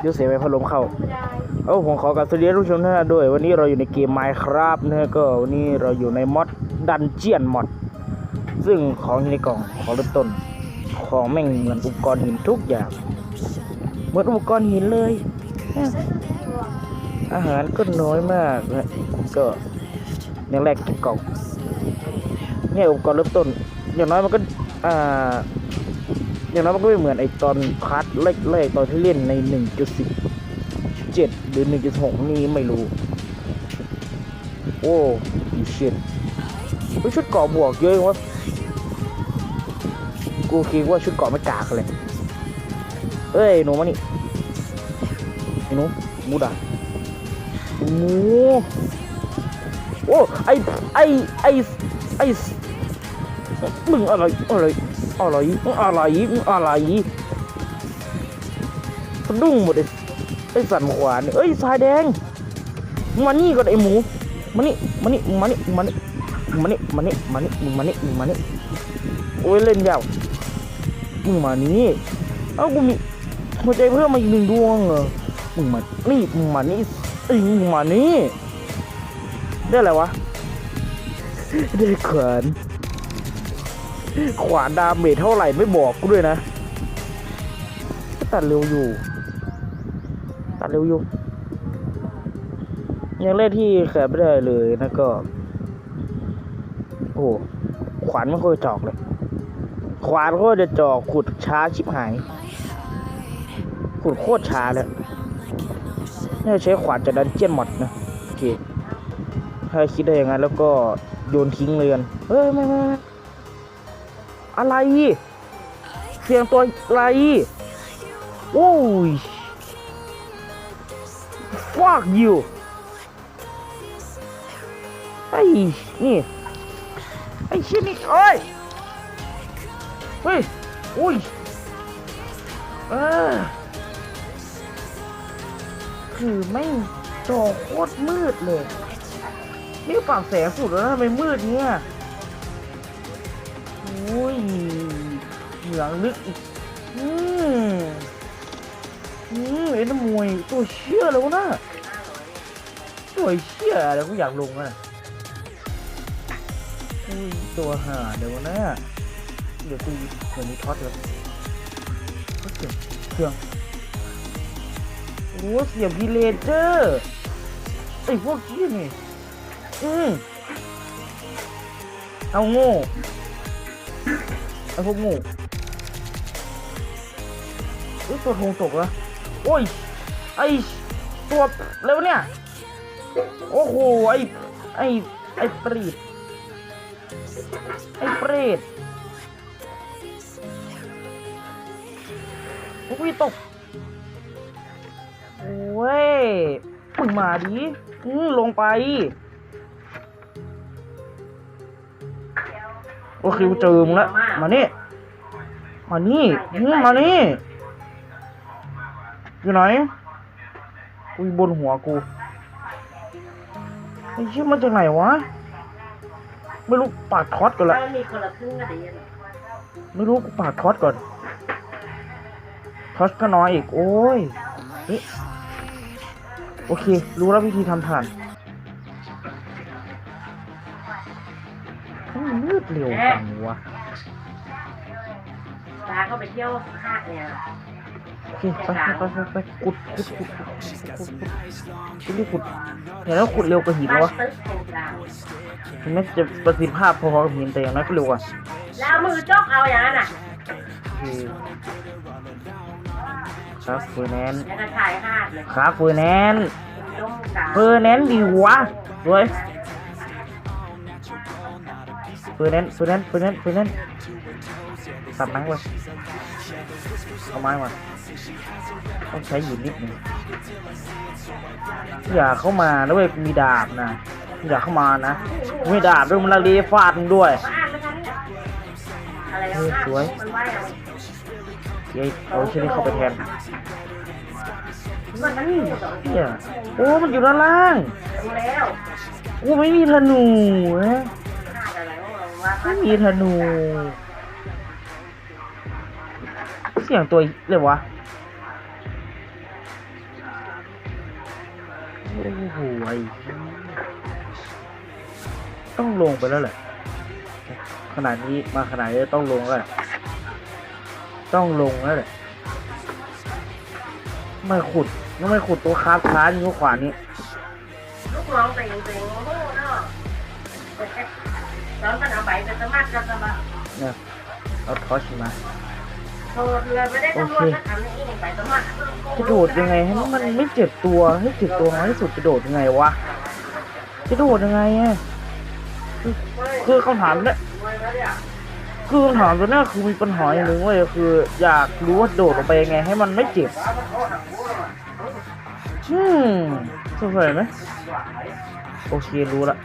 เดี๋ยวเสียไปพัดลมเข้าเอ้าผมขอกับสวัสดีทุกชมนด้วย วันนี้เราอยู่ในเกม Minecraft นะฮะก็วันนี้เราอยู่ในมอดดันเจียนมอดซึ่งของอยู่ในกล่องของเริ่มต้น ของแม่งเหมือนอุปกรณ์หินทุกอย่าง เหมือนอุปกรณ์หินเลย อาหารก็น้อยมากนะก็อย่างแรกเก็บกล่องเนี่ยอุปกรณ์เริ่มต้น อย่างน้อยมันก็อ่า อย่างน้อยมันก็ไม่เหมือนไอตอนพาร์ทแรกๆตอนที่เล่นใน 1.10หรือ 1.6 นี่ไม่รู้ โอ้ยชิตเฮ้ยชุดเกาะบวกเยอะจังวะกูคิดว่าชุดเกาะไม่กากเลยเอ้ยหนูมานี่ไอ้หนูมูด่าหมูโอ้ไอไอไอไอ มึงอะไรอะไรอะไรอะไรอะไรสะดุ้งหมดเลยไอ้สันขวานเอ้ยสายแดงมานี่ก่อนไอ้หมูมานี่มานี่มานี่มานี่มานี่มานี่มานี่มึงมานี่มึงมานี่โอ้ยเล่นยาวมึงมานี่เอ้ากูมีหัวใจเพิ่มมาอีกหนึ่งดวงเหรอมึงมานี่มึงมานี่ไอ้ยมึงมานี่ได้อะไรวะได้ขวาน ขวานดาเมจเท่าไหร่ไม่บอกกูด้วยนะตัดเร็วอยู่ ตัดเร็วอยู่ ยังเล่นที่แขนไม่ได้เลยนะก็ โอ้ขวานไม่ค่อยจอกเลย ขวานก็จะจอกขุดช้าชิบหาย ขุดโคตรช้าเลยน่าจะใช้ขวานจากดันเจียนหมดนะโอเคถ้าคิดได้อย่างนั้นแล้วก็โยนทิ้งเลยกันเฮ้ยไม่ไม่ อะไร เสียงตัวอะไรโอ้ย fuck you ไอ้นี่ ไอ้ชิ้นนี่เอ้ย เฮ้ยอุ้ยเออคือไม่จอโคตรมืดเลย นี่ปากแสงสุดแล้วทำไมมืดเงี้ย อ้ยเหลืองลึกอีก อืมอืมเอ็นมวยตัวเชี่ยแล้วนะตัวเชี่ยอะไรกูอยากลงอะอุ้ยตัวหาเดี๋ยวนะเดี๋ยวตีเหมือนมีท็อตเลยเฮ้ยเสียงเครื่องโอ้เสียงพีเลเจอร์ไอ้พวกขี้ยนี่อืมเอาโง่ ไอ้พวกง่เอ้ยตัวทงตกแล้วโอ้ย ไอตัวเร็วเนี่ย โอ้โห ไอไอไอเปรตไอเปรตโอ้ยตก โอ้ยมึงมาดิ อืมลงไป โอเคกูเจอมึงแล้วมานี่มานี่อืมมานี่อยู่ไหนกูอยู่บนหัวกูไอ้เชี่ยมาจากไหนวะไม่รู้ปาดท็อตก่อนละแล้วมีคนละครึ่งก็ดีนะไม่รู้กูปาดท็อตก่อนท็อตก็น้อยอีกโอ้ยเอ๊ะโอเค รู้แล้ววิธีทำถ่าน เร็วจังวะตาก็ไปเที่ยวห้างเนี่ยไปไปไปไปขุดขุดขุดขุดขุดขุดเห็นแล้วขุดเร็วกว่าหินวะถึงแม้จะประสิทธิภาพพอๆหินแต่อย่างนั้นก็เร็วกว่าแล้วมือจ้องเอาอย่างนั้นอะคือครับเฟอร์แนนครับเฟอร์แนนเฟอร์แนนดีวะสวย ปืนเล่นปืนเล่นปืนเล่นปืนเล่นตัดหนังเลยเอาไม้มาต้องใช้หินนิดนึงอย่าเข้ามานะเว้ยมีดาบนะอย่าเข้ามานะมีดาบด้วยมันละลีฟาดมึงด้วยสวยเย้เอาชิ้นนี้เข้าไปแทนเนี่ยโอ้มันอยู่ด้านล่างโอ้ไม่มีธนูเฮ้ ไม่มีธนู เสียงตัวเลยวะโอ้โหต้องลงไปแล้วแหละขนาดนี้มาขนาดนี้ต้องลงแล้วต้องลงแล้วแหละไม่ขุดยังไม่ขุดตัวคาบค้านี่ก็ขวานี้ลูกน้องแต่งแต่งโอ้โหเนาะตอนมันเอาใบไปสมัครกันสมัครเนี่ยเอาทอชมาโทษเลยไม่ได้ตำรวจสักอันนี้ไปสมัครกระโดดยังไงให้มันไม่เจ็บตัวให้เจ็บตัวน้อยที่สุดกระโดดยังไงวะกระโดดยังไงอะคือคือคำถามเนี่ยคือคำถามตัวเนี้ยคือมีปัญหาอย่างหนึ่งเว้ยคือ อยากรู้ว่าโดดลงไปยังไง ให้มันไม่เจ็บอืมสงสัยไหมโอเครู้ละ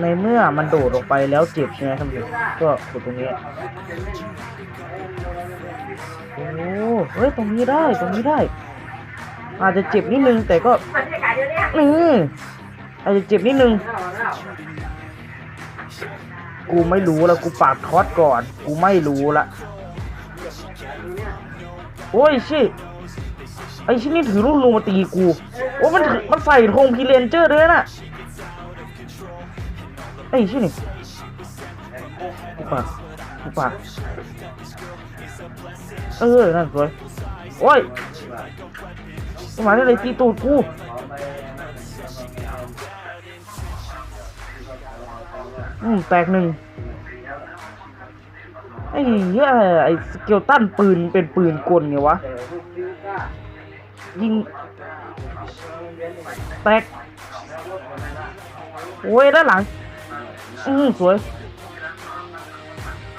ในเมื่อมันโดดลงไปแล้วเจ็บใช่ไหมท่านผู้ชมก็กดตรงนี้โอ้เฮ้ยตรงนี้ได้ตรงนี้ได้ อาจจะเจ็บนิดนึงแต่ก็เดี๋ยวนี้นี่อาจจะเจ็บนิดนึงกูไม่รู้ละกูปากทอดก่อน กูไม่รู้ละโอ้ยชิไอชินี่ถือลูกลุงมาตีกู โอ้มันมันใส่ธงพีเรนเจอร์ด้วยน่ะ ไอ้ชินี่กูปากกูปาเออ นั่นสวย โอ้ยทำไมได้เลยตีตูดกูอืมแตกหนึ่งไอ้เหี้ยไอ้สเกลตันปืนเป็นปืนกลไงวะ ยิง แตก โอ้ยด้านหลัง อืมสวย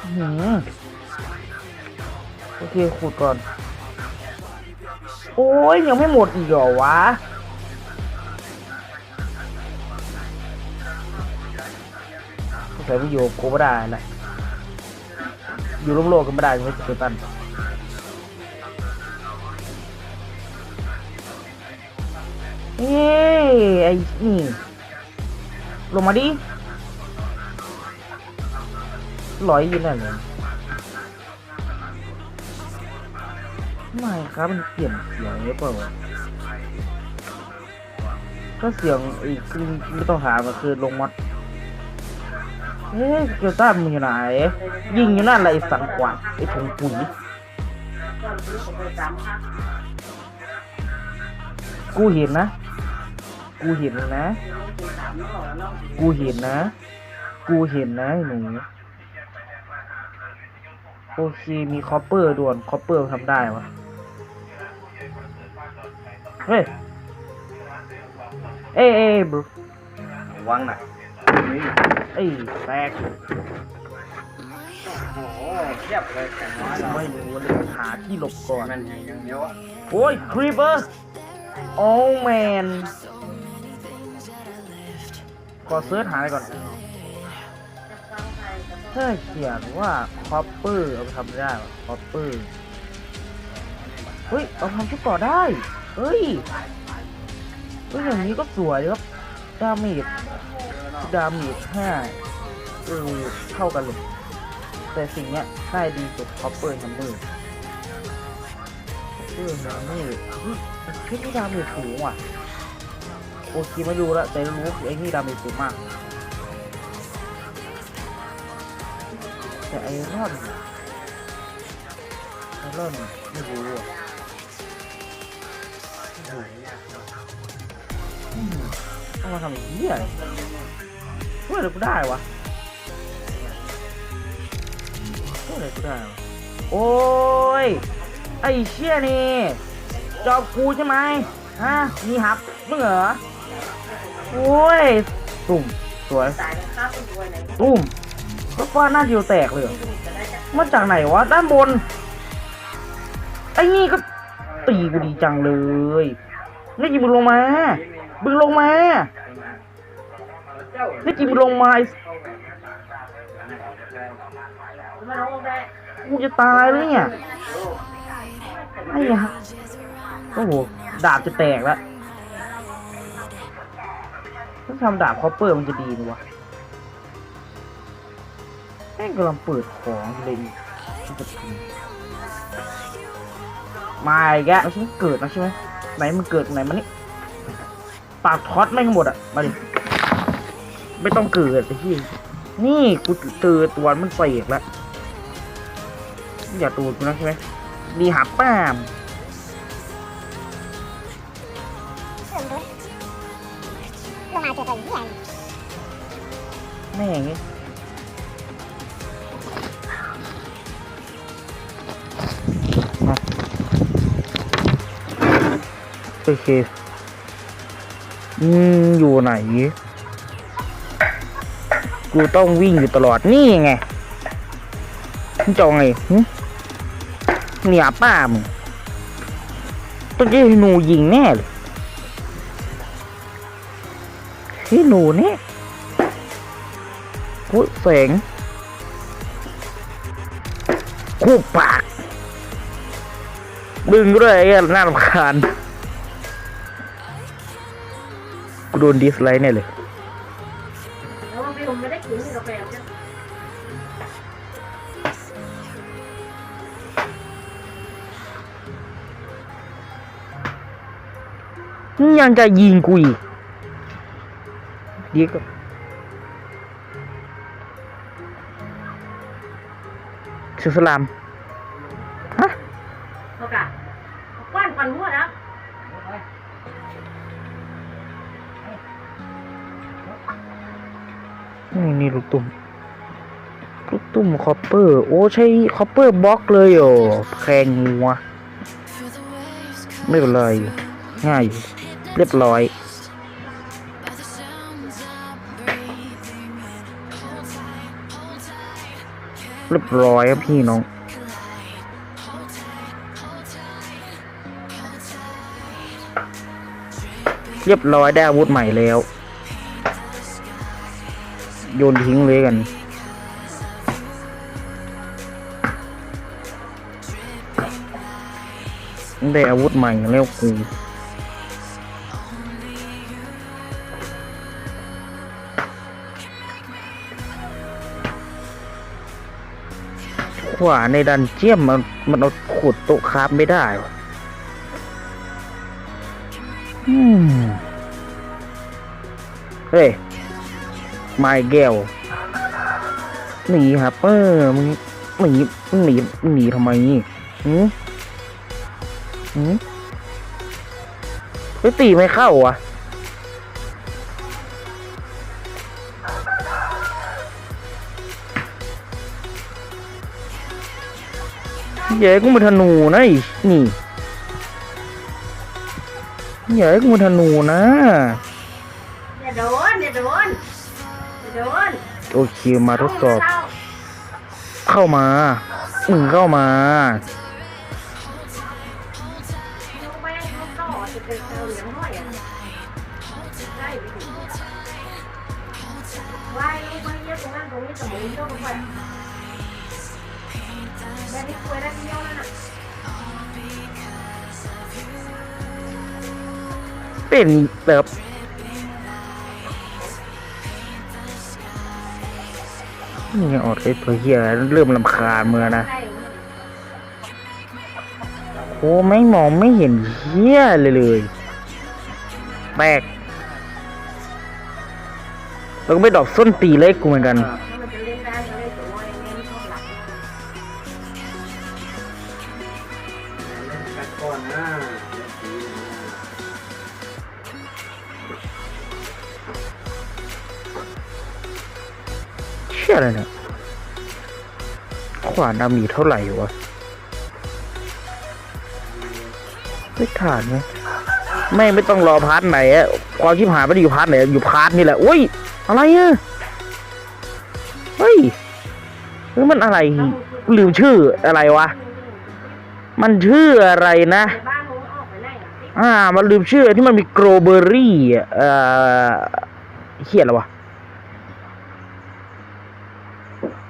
อื้อหือโอเคขุดก่อน โอ้ยยังไม่หมดอีกเหรอวะใส่ไม่อยู่กูไม่ได้แหละอยู่ร่มโลกก็ไม่ได้ไม่เจอตันเอ้ยไอ้นี่ลงมาดิ ลอยอยู่นั่นเลยไม่ครับมันเปลี่ยนเสียงหรือเปล่าก็เสียงอีกคือไม่ต้องถามก็คือลงมอดเฮ้ยเกียวต้ามึงอยู่ไหน ยิงอยู่นั่นแหละไอ้สังกวาดไอ้ถุงปุ๋ยกูเห็นนะ กูเห็นนะ กูเห็นนะ กูเห็นนะหนู โอเคมีคอปเปอร์ด่วนคอปเปอร์ทำได้วะเฮ้ยเอ้ยเอ้ยบรูวังน่ะนี่เอ้ยแตกโอ้โหเทียบเลยแต่น้อยเราไม่รู้เลยหาที่หลบก่อนมันอย่างเดียวอะโอ้ยครีเปอร์โอ้แมนขอเซิร์ชหาหน่อยก่อน ถ้าเขียนว่าคอปเปอร์เอาไปทำไม่ได้หรอคอปเปอร์เฮ้ยเอาทำชุดก่อได้เฮ้ยเฮ้ยอย่างนี้ก็สวยครับดาเมจดาเมจห้าเออเท่ากันเลยแต่สิ่งเนี้ยได้ดีสุดคอปเปอร์ฮัมเมอร์คอปเปอร์ฮัมเมอร์เฮ้ยเพชรนี่ดาเมจสูงว่ะโอเคไม่รู้ละแต่รู้คือไอ้นี่ดาเมจสูงมาก แต่ไอรอนไอรอนไม่รู้อะไม่รู้อืมเอามาทำอย่างนี้อะไรเมื่อไรกูได้วะเมื่อไรกูได้โอ้ย ไอ้เชี่ยนี่จอบกูใช่ไหมฮะมีหับมึงเหรอโอ้ยตุ่มสวยตุ่ม วฟ้าหน้าเดียวแตกเลยเหรอมาจากไหนวะ ด้านบน ไอ้นี่ก็ตีกูดีจังเลยนี่จิมึงลงมามึงลงมานี่จิมึงลงมาไอ้งได้กูจะตายเลยเนี่ยไอ้ยะโอ้โห ดาบจะแตกแล้วถ้าทำดาบคอปเปอร์มันจะดีไหมวะ แม่งกำลังเปิดของเลยมันจะถึงมาอีกแล้วไม่ใช่เกิดนะใช่ไหมไหนมันเกิดไหนมันนี่ปากท็อตแม่งหมดอะมาดิไม่ต้องเกิดไอ้ที่นี่กูเจอตัวมันเสกแล้วอย่าตูดกูนะใช่ไหมดีหาป้ามลงมาเจอตัวเหี้ยแม่ง โอเค อืม อยู่ไหน กูต้องวิ่งอยู่ตลอดนี่ไงจอาไงหึเนี่ยป้ามึงต้องให้หนูยิงแน่เลยให้หนูเนี่ยพุแสงคู่ปากดึงด้วยไอ้น่ารำคาญ ดนดิสไลน์เนี่ยเลยยังจะยิงกูอีกดีก็สุสลามฮะโอกาสกว้านควันมั่แล้ว นี่ลูกตุ่มลูกตุ่มคอปเปอร์ โอ้ใช้คอปเปอร์บล็อกเลยโอ้แพงงัวไม่เป็นไรง่าย เรียบร้อยเรียบร้อยครับพี่น้องเรียบร้อยได้อาวุธใหม่แล้ว โยนทิ้งเลยกัน ได้อาวุธใหม่แล้วกูขวาในดันเจียมมันมันเอาขุดโต๊ะคราฟไม่ได้อืม เฮ้ย ไม้แก้วหนีครับเออมึงหนีมึงหนีมึงหนีทำไมหืมหืมไปตีไม่เข้าอะเย้กูมาธนูนะไอ้นี่เย้กูมาธนูนะอย่าโดนอย่าโดนอย่าโดน โอเคมาทดสอบ เข้ามามึงเข้ามาลงไปลงต่อจะเป็นเตาเหลืองห้อยอะได้ไปถึงว่ายลงไปเยอะตรงนั้นตรงนี้สมุนเยอะไปแบบ นี่ยอดไอ้เพื่ออดไอ้ตัวเฮียเริ่มลำคาญเมื่อนะโอ้ไม่มองไม่เห็นเฮียเลยเลยแปลกแล้วก็ไม่ดอกส้นตีเล็กกูเหมือนกันก่อนหนก่ ชี่ยอะไรเนี่ยขวานดำมีเท่าไหร่วะไม่ฐานไหมไม่ไม่ต้องรอพาร์ทไหนอะความชิบหายไม่ได้อยู่พาร์ทไหนอยู่พาร์ทนี่แหละอุ้ย อะไรอะเฮ้ยเฮ้ยมันอะไรลืมชื่ออะไรวะ มันชื่ออะไรนะ อ่า มันลืมชื่อที่มันมีโกรเบอรี่อะเอ่อเฮียอะไรวะ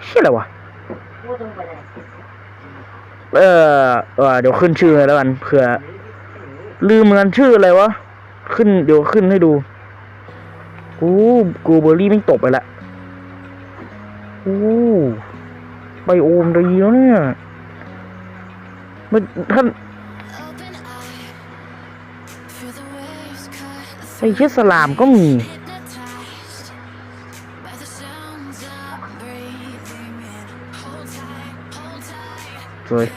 เฮียอะไรวะเออเดี๋ยวขึ้นชื่อให้แล้วกันเผื่อลืมเหมือนกันชื่ออะไรวะขึ้นเดี๋ยวขึ้นให้ดูโอ้โกเบอรี่ไม่ตกไปละโอ้ไบโอมดีแล้วเนี่ยมันท่านไอ้เชี่ยสลามก็มี สวย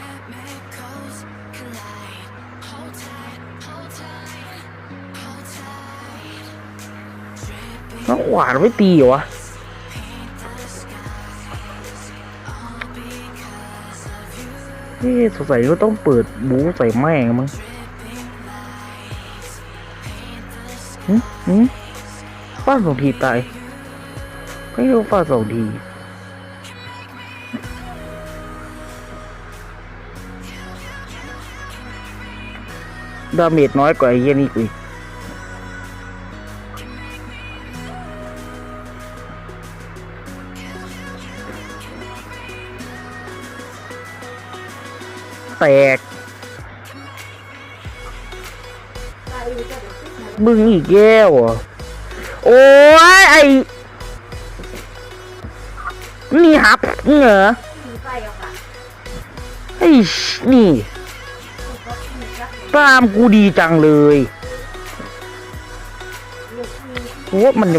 แล้วขวานไม่ตีเหรอวะนี่สงสัยก็ต้องเปิดบูใส่แม่งมั้งหืมหืมฟาดสองทีตายไม่รู้ฟาดสองที ดาเมจน้อยกว่าไอ้เหี้ยนี่กูแตก มึงอีกแย่วโอ้ยไอ้นี่ฮับเหรอไฟเอาค่ะไอ้ชนี่ ตามกูดีจังเลยโอ้มันจะ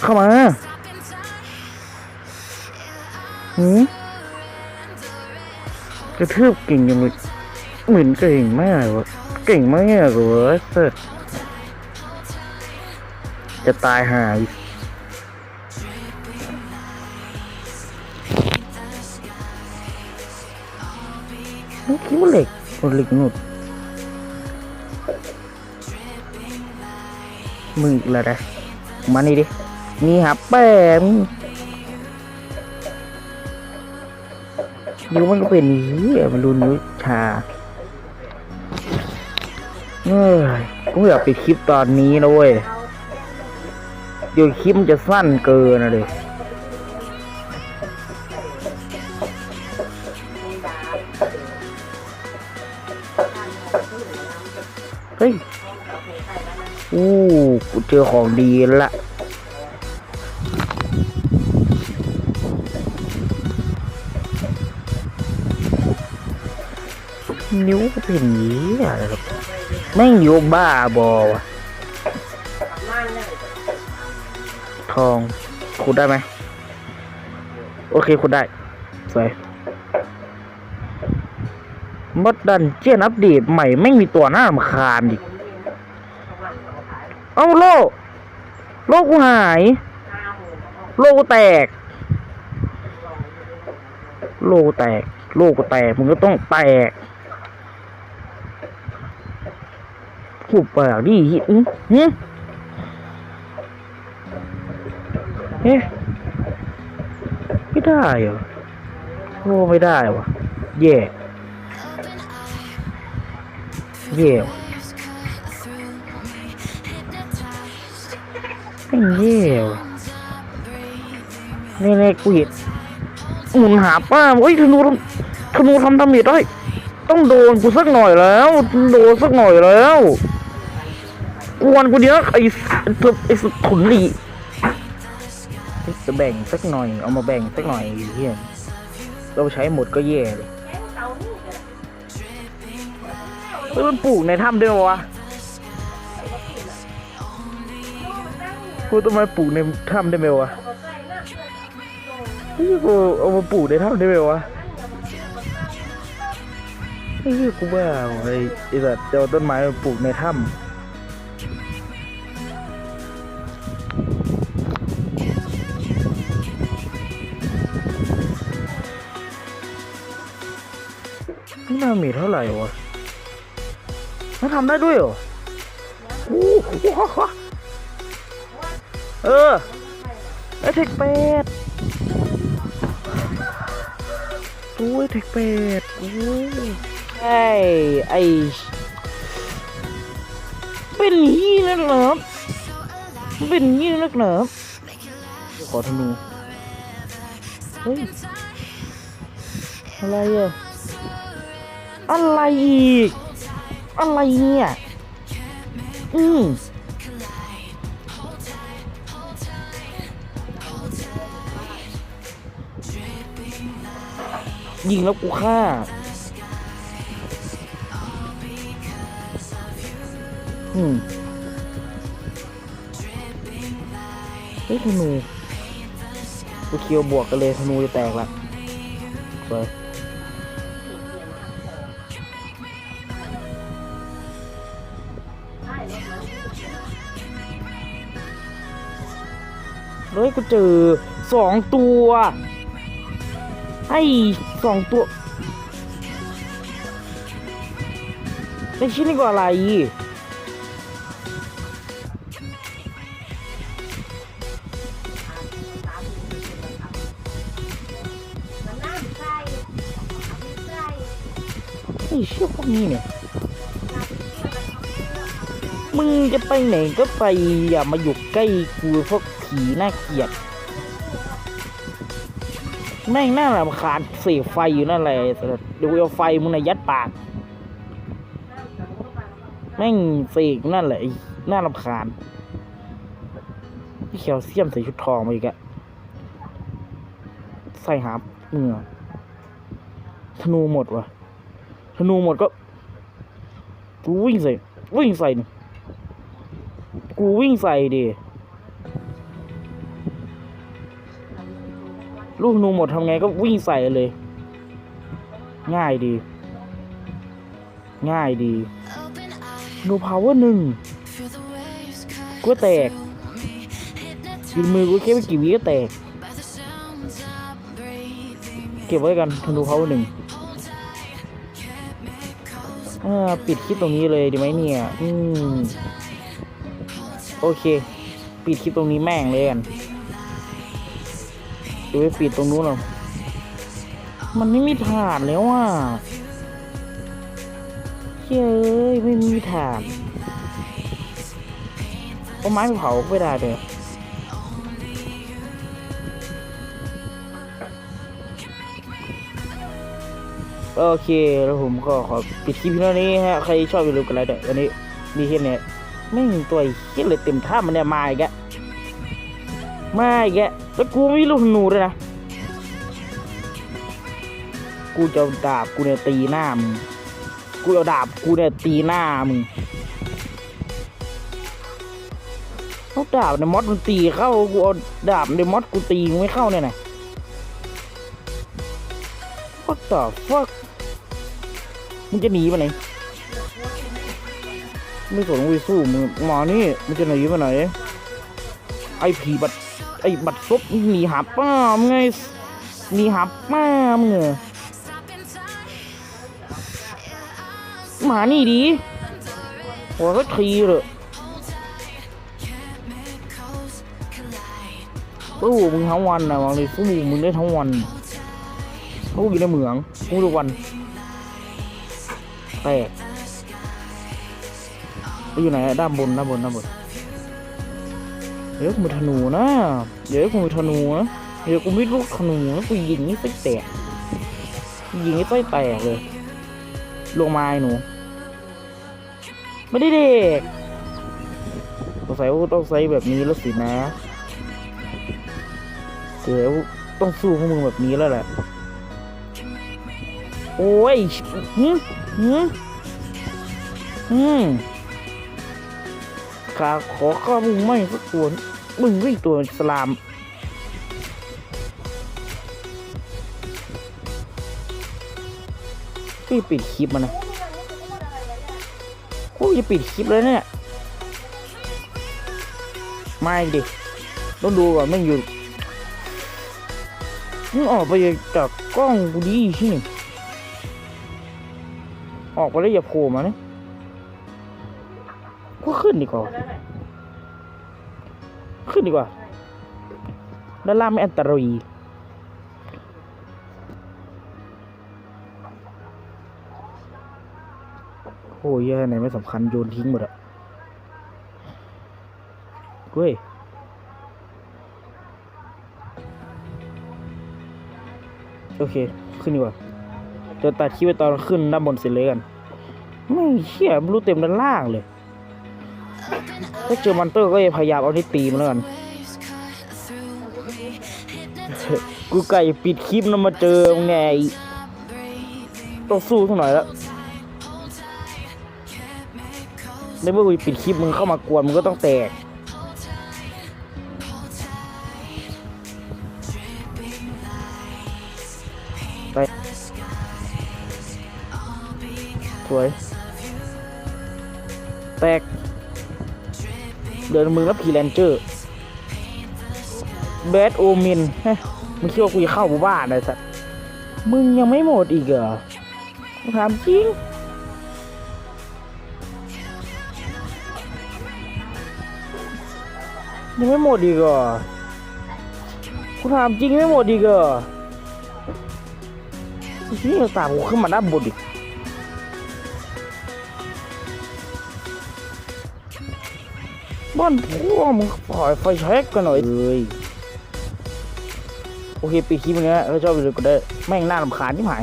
เข้ามาหึกระทืบเก่งยังเลยเหมือนเก่งมากวะเก่งมากเลยวะเสร์ชจะตายหาย ล็กโอ้เหล็กหนุดมึงอีกแล้วนะมานี่ดินี่ครับแป้มนิ้วมันก็เป็นนี้มันดูนิ้วชาเอ้ยกูอยากไปคลิปตอนนี้นะเว้ยเดี๋ยวคลิปมันจะสั้นเกินนะเด็ก เฮ้ยอู้กูเจอของดีละนิ้วก็เป็นนี้อะไรครับแม่งนิ้วบ้าบอวะทองขุดได้ไหมโอเคขุดได้สวย มดดันเจียนอัปเดตใหม่ไม่มีตัวหน้ามคานอีกเอ้าโลกโลกกูหาย โลกกูแตก โลกกูแตก โลกกูแตกมึงก็ต้องแตกหุบปากดิหิอื้อหือเฮ้ไม่ได้เหรอโอ้ไม่ได้วะแย่แย่ว่ะไม่แย่ว่ะนี่นี่กูเห็นหมุนหาป้าเฮ้ยธนูธนูทำดาเมจได้ ต้องโดนกูสักหน่อยแล้ว โดนสักหน่อยแล้วกวนกูเดียวไอ้ไอ้สุดไอ้สุดขุนหลีจะแบ่งสักหน่อย เอามาแบ่งสักหน่อยเฮียเราใช้หมดก็แย่เลย ฮ้ยมันปลูกในถ้ำด้วยวะกูทำไมปลูกในถ้ำได้ไหมวะเฮ้ยกูเอามาปลูกในถ้ำได้ไหมวะเฮ้ยกูบ้าว่ะไอ้ไอ้สัตว์จะเอาต้นไม้มาปลูกในถ้ำนี่นามีเท่าไหร่วะ มันทำได้ด้วยเหรอโอ้โหเออไอเทคเป็ดโอ้ยเทคเป็ดโอ้ยไอไอเป็นยี่นักเหรอเป็นยี่นักเหรอขอธนูเฮ้ยอะไรอะอะไรอีก อะไรเนี่ย อืมยิงแล้วกูฆ่า อืมเฮ้ยธนูกูเคียวบวกกันเลยธนูจะแตกละเปิด กูเจอสองตัวไอ้สองตัวในชิ้นนี้ก็อะไรไอ้เชี่ยพวกนี้เนี่ย มึงจะไปไหนก็ไปอย่ามาอยู่ใกล้กูพวก ผีน่าเกลียดแม่งน่ารำคาญเสกไฟอยู่นั่นแหละดูเอาไฟมึงในะยัดปาก แม่งเสกนั่นแหละไอ้น่ารำคาญพี่แคลเซียมใส่ชุดทองมาอีกอะใส่หาเหงื่อธนูหมดวะธนูหมดก็ กูวิ่งใส่ วิ่งใส่ กูวิ่งใส่ดิ ลูกนูหมดทำไงก็วิ่งใส่เลย ง่ายดี ง่ายดีนูพาวเวอร์หนึ่งกูแตกกินมือกูแค่ไม่กี่วิก็แตก เก็บไว้กันธนูพาวเวอร์หนึ่งปิดคลิปตรงนี้เลยดีไหมเนี่ย อืม โอเค ปิดคลิปตรงนี้แม่งเลยกัน เดี๋ยวไปปิดตรงนู้นหรอ มันไม่มีฐานแล้วอะเฮ้ยไม่มีฐานเอาไม้ไปเผาไม่ได้เลยโอเคแล้วผมก็ขอปิดคลิปเท่านี้ฮะ ใครชอบอย่าลืมกดไลค์ด้วยวันนี้มีแค่นี้ไม่งตัวเฮี้ยเลยเต็มท่ามันเนี่ยมาอีกแกมาอีกแก แล้วกูไม่มีลูกธนูด้วยนะ กูจะดาบกูเนี่ยตีหน้ามึง กูเอาดาบกูเนี่ยตีหน้ามึงเอาดาบในมอสมันตีเข้า กูเอาดาบในมอสกูตีไม่เข้าเนี่ยนะ What the fuck มึงจะหนีไปไหนไม่สนวิสู้มึงหมอนี่มันจะหนีไปไหนไอผีบัด ไอ้บัดซบหนีหาป้ามึงไงหนีหาป้ามึงเหรอหมานี่ดีหัวก็ทีเลยสู้มึงทั้งวันนะวังเลยสู้มึงได้ทั้งวันเขาอยู่ในเหมืองกูทุกวันแตกอยู่ไหนด้านบนด้านบนด้านบน เดี๋ยวกูมีธนูนะ เดี๋ยวกูมีธนูนะ เดี๋ยวกูมีลูกธนูนะกูยิงนี่ไส้แตก ยิงนี่ไส้แตกเลย ลงมาไอ้หนู ไม่ได้เด็กสงสัยว่าต้องใช้แบบนี้แล้วสินะเดี๋ยวต้องสู้พวกมึงแบบนี้แล้วแหละ โอ้ยหืมหืมอืม ขาขอข้ามึงไม่สักตัวมึงก็อีกตัวอิสลามพี่ปิดคลิปมันนะกูจะปิดคลิปแล้วเนี่ย ไม่ดิต้องดูก่อนไม่งอยู่มึงออกไปจากกล้องกูดีที่นี่ออกไปแล้วอย่าโผล่มาเนี่ย ขึ้นดีกว่า ขึ้นดีกว่า ด้านล่างไม่อันตรายโอ้ยแย่ไหนไม่สำคัญโยนทิ้งหมดอะเว้ยโอเค ขึ้นดีกว่าเดี๋ยวตัดคลิปไปตอนขึ้นด้านบนเสร็จเลยกัน ไม่เชี่ยไม่รู้เต็มด้านล่างเลย ถ้าเจอมอนเตอร์ก็จะพยายามเอาที่ตีมันแล้วกันกูไก่ปิดคลิปนะมาเจอมึงไงไอ้ต้องสู้สักหน่อยแล้วในเมื่อกูปิดคลิปมึงเข้ามากวนมึงก็ต้องแตกไปสวย เดินมึงแล้วพีแรนเจอร์แบดโอมินฮะมึงคิดว่ากูจะเข้าหมู่บ้านเลยสัตว์มึงยังไม่หมดอีกเหรอกูถามจริงยังไม่หมดอีกเหรอกูถามจริงยังไม่หมดอีกเหรอนี่มันตามกูขึ้นมาด้านบนอีก บ้านพวกมึงปล่อยไฟแช็กกันหน่อยเลยโอเคปีคลิปนี้ถ้าชอบวิดีโอก็ได้แม่งน่ารำคาญที่หาย